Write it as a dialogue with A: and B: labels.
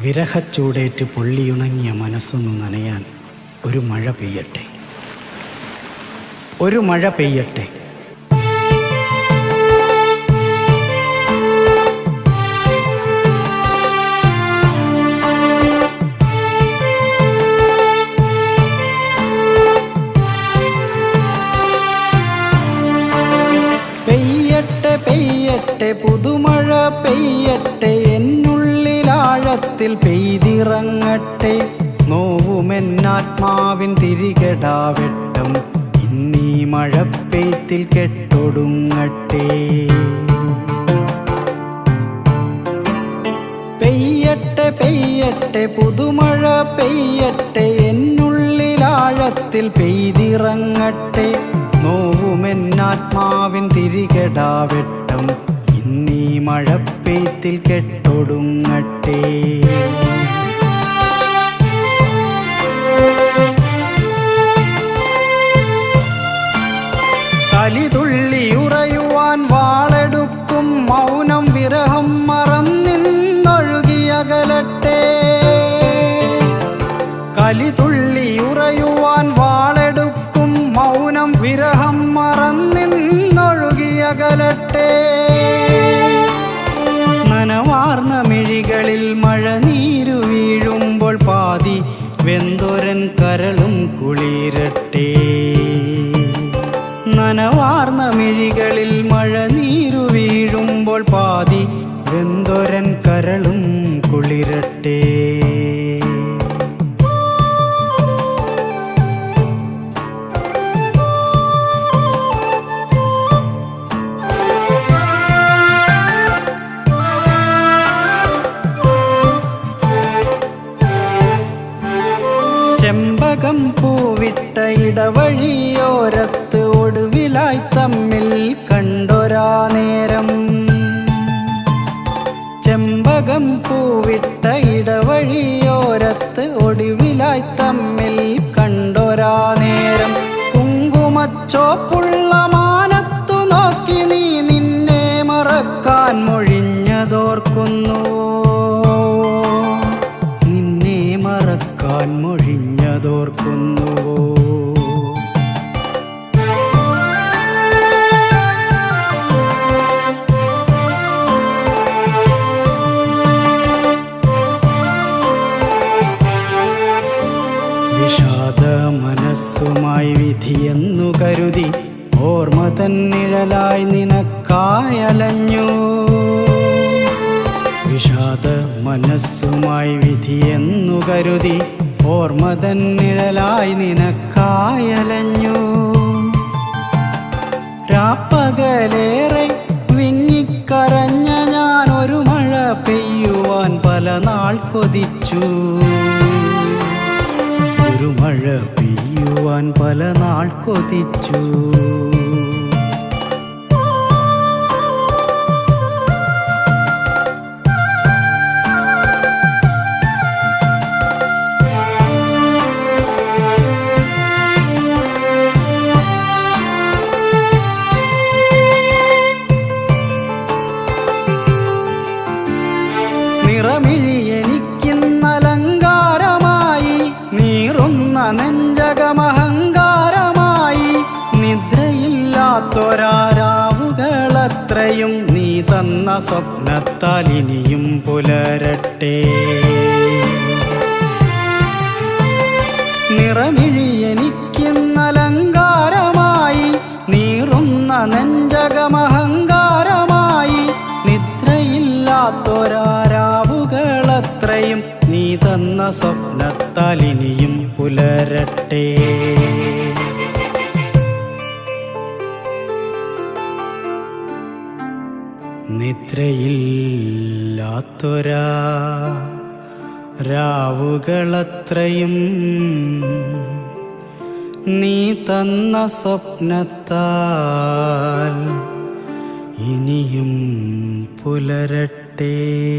A: വിരഹച്ചൂടേറ്റ് പൊള്ളിയുണങ്ങിയ മനസ്സൊന്നു നനയാൻ ഒരു മഴ പെയ്യട്ടെ. ഒരു മഴ പെയ്യട്ടെ. പെയ്യട്ടെ പെയ്യട്ടെ പുതുമഴ പെയ്യട്ടെ. പെയ്തിറങ്ങട്ടെ. നോവുമെന്നാത്മാവിൻ തിരികെടാവെട്ടം ഇന്നീ മഴപ്പെയ്ത്തിൽ കെട്ടൊടുങ്ങട്ടെ. പെയ്യട്ടെ പെയ്യട്ടെ പുതുമഴ പെയ്യട്ടെ. എന്നുള്ളിലാഴത്തിൽ പെയ്തിറങ്ങട്ടെ. നോവുമെന്നാത്മാവിൻ തിരികെടാവെട്ടം ഇന്നീ മഴപ്പെയ്ത്തിൽ കെട്ടൊടുങ്ങട്ടെ. കലിതുള്ളി ഉറയുവാൻ വാളെടുക്കും മൗനം വിരഹം മറന്നിന്നൊഴുകിയകലട്ടെ. കലിതുള്ളി ഉറയുവാൻ വാളെടുക്കും മൗനം വിരഹം മറന്നിന്നൊഴുകിയകലട്ടെ നനവാർന്ന മിഴികളിൽ മഴ നീരു വീഴുമ്പോൾ പാതി വെന്തൊരൻ കരളും കുളിരട്ടെ. നനവാർന്ന മിഴികളിൽ മഴ നീരു വീഴുമ്പോൾ പാതി വെന്തൊരൻ കരളും കുളിരട്ടെ. ചെമ്പകം പൂവിട്ട ഇടവഴിയോരത്ത് ഒടുവിലായി തമ്മിൽ കണ്ടൊരാ നേരം. ചെമ്പകം പൂവിട്ട ഇടവഴിയോരത്ത് ഒടുവിലായി തമ്മിൽ കണ്ടൊരാ നേരം. കുങ്കുമച്ചോപ്പുള്ള മാനത്തു നോക്കി നീ നിന്നെ മറക്കാൻ മൊഴിഞ്ഞതോർക്കുന്നു. നിന്നെ മറക്കാൻ മൊഴിഞ്ഞതോർക്കുന്നുവോ വിഷാദ മനസ്സുമായി വിധിയെന്നു കരുതി ഓർമ്മ തന്നിഴലായി നിനക്കായലഞ്ഞു. വിഷാദ മനസ്സുമായി വിധിയെന്നു കരുതി ഓർമ്മ നിഴലായി നിനക്കായലഞ്ഞു. രാപ്പകലേറെ വിങ്ങിക്കരഞ്ഞ ഞാൻ ഒരു മഴ പെയ്യുവാൻ പല നാൾ കൊതിച്ചു. ഒരു മഴ പെയ്യുവാൻ പല നാൾ കൊതിച്ചു. നിറമിഴി എനിക്കിന്നലങ്കാരമായി നീറുന്ന നെഞ്ചകമഹങ്കാരമായി നിദ്രയില്ലാത്തൊരാരാവുകളത്രയും നീ തന്ന സ്വപ്നത്താൽ ഇനിയും പുലരട്ടെ. നിറമിഴി സ്വപ്നത്താൽ ഇനിയും പുലരട്ടെ. നിദ്രയില്ലാത്തൊരാ രാവുകളത്രയും. നീ തന്ന സ്വപ്നത്താൽ ഇനിയും പുലരട്ടെ.